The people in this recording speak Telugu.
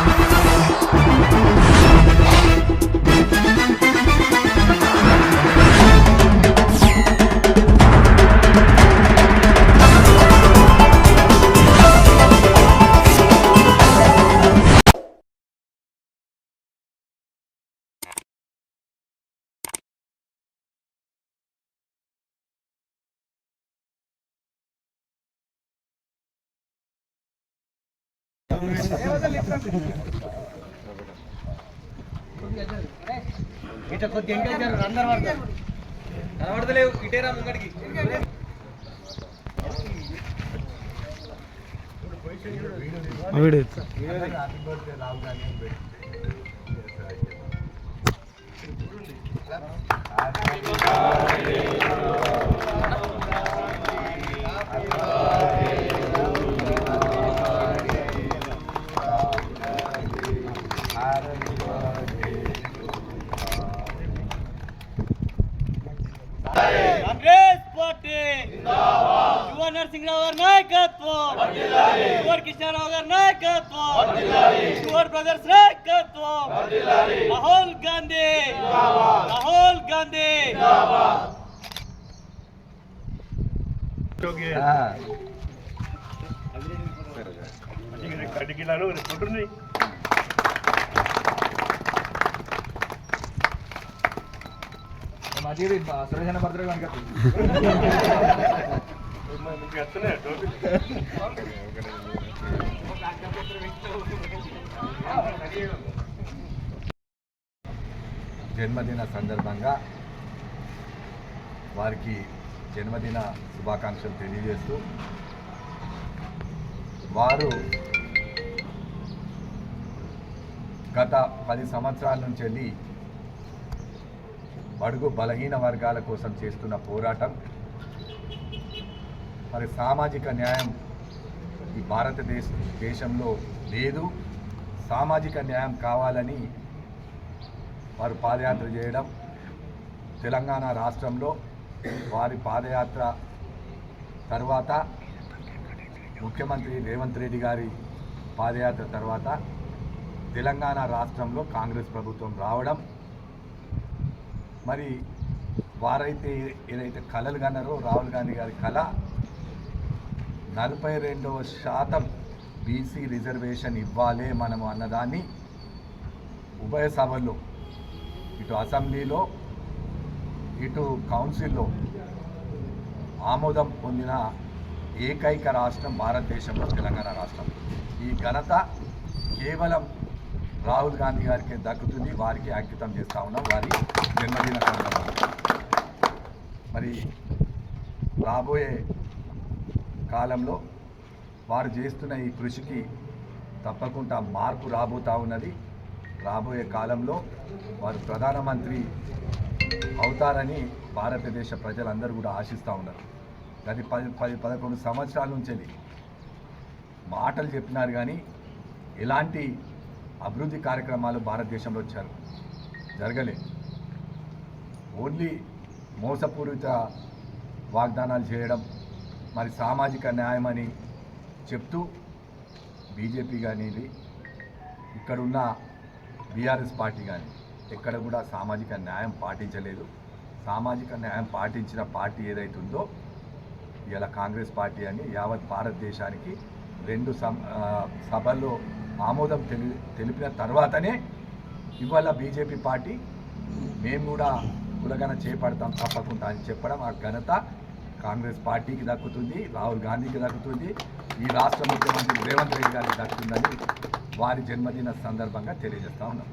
Música కొద్దిగా ఇంకా జరగదు, అందరు పడతారు కనబడతలేవు ఇటేరా ముంగడికి కాంగ్రెస్ పార్టీ. యువ నరసింహరావు గారి నాయకత్వం. యువర్ కిషన్రావు గారి నాయకత్వం. యువర్ బ్రదర్స్ నాయకత్వం. రాహుల్ గాంధీ. రాహుల్ గాంధీ. కడిగిలాను కొట్టుని జన్మదిన సందర్భంగా వారికి జన్మదిన శుభాకాంక్షలు తెలియజేస్తూ వారు గత పది సంవత్సరాల నుంచి వెళ్ళి బడుగు బలహీన వర్గాల కోసం చేస్తున్న పోరాటం మరి సామాజిక న్యాయం ఈ భారతదేశ దేశంలో లేదు. సామాజిక న్యాయం కావాలని వారు పాదయాత్ర చేయడం తెలంగాణ రాష్ట్రంలో వారి పాదయాత్ర తర్వాత ముఖ్యమంత్రి రేవంత్ రెడ్డి గారి పాదయాత్ర తర్వాత తెలంగాణ రాష్ట్రంలో కాంగ్రెస్ ప్రభుత్వం రావడం మరి వారైతే ఏదైతే కళలు కన్నారో రాహుల్ గాంధీ గారి కళ నలభై రెండవ శాతం బీసీ రిజర్వేషన్ ఇవ్వాలే మనము అన్నదాన్ని ఉభయ సభల్లో ఇటు అసెంబ్లీలో ఇటు కౌన్సిల్లో ఆమోదం పొందిన ఏకైక రాష్ట్రం భారతదేశంలో తెలంగాణ రాష్ట్రం. ఈ ఘనత కేవలం రాహుల్ గాంధీ గారికి దక్కుతుంది వారికి అంకితం చేస్తా ఉన్నాం వారి జన్మదిన సందర్భంగా. మరి రాబోయే కాలంలో వారు చేస్తున్న ఈ కృషికి తప్పకుండా మార్పు రాబోతా ఉన్నది. రాబోయే కాలంలో వారు ప్రధానమంత్రి అవుతారని భారతదేశ ప్రజలందరూ కూడా ఆశిస్తూ ఉన్నారు. గది పది పది పదకొండు సంవత్సరాల నుంచి మాటలు చెప్పినారు కానీ ఎలాంటి అభివృద్ధి కార్యక్రమాలు భారతదేశంలో వచ్చారు జరగలే. ఓన్లీ మోసపూరిత వాగ్దానాలు చేయడం మరి సామాజిక న్యాయమని చెప్తూ బీజేపీ కానీ ఇక్కడున్న బీఆర్ఎస్ పార్టీ కానీ ఎక్కడ కూడా సామాజిక న్యాయం పాటించలేదు. సామాజిక న్యాయం పాటించిన పార్టీ ఏదైతుందో ఇలా కాంగ్రెస్ పార్టీ అని యావత్ భారతదేశానికి రెండు సభల్లో ఆమోదం తెలి తెలిపిన తర్వాతనే ఇవాళ బీజేపీ పార్టీ మేము కూడా కులగన చేపడతాం తప్పకుండా అని చెప్పడం ఆ ఘనత కాంగ్రెస్ పార్టీకి దక్కుతుంది రాహుల్ గాంధీకి దక్కుతుంది ఈ రాష్ట్ర ముఖ్యమంత్రి రేవంత్ రెడ్డి గారికి దక్కుతుందని వారి జన్మదిన సందర్భంగా తెలియజేస్తా ఉన్నాం.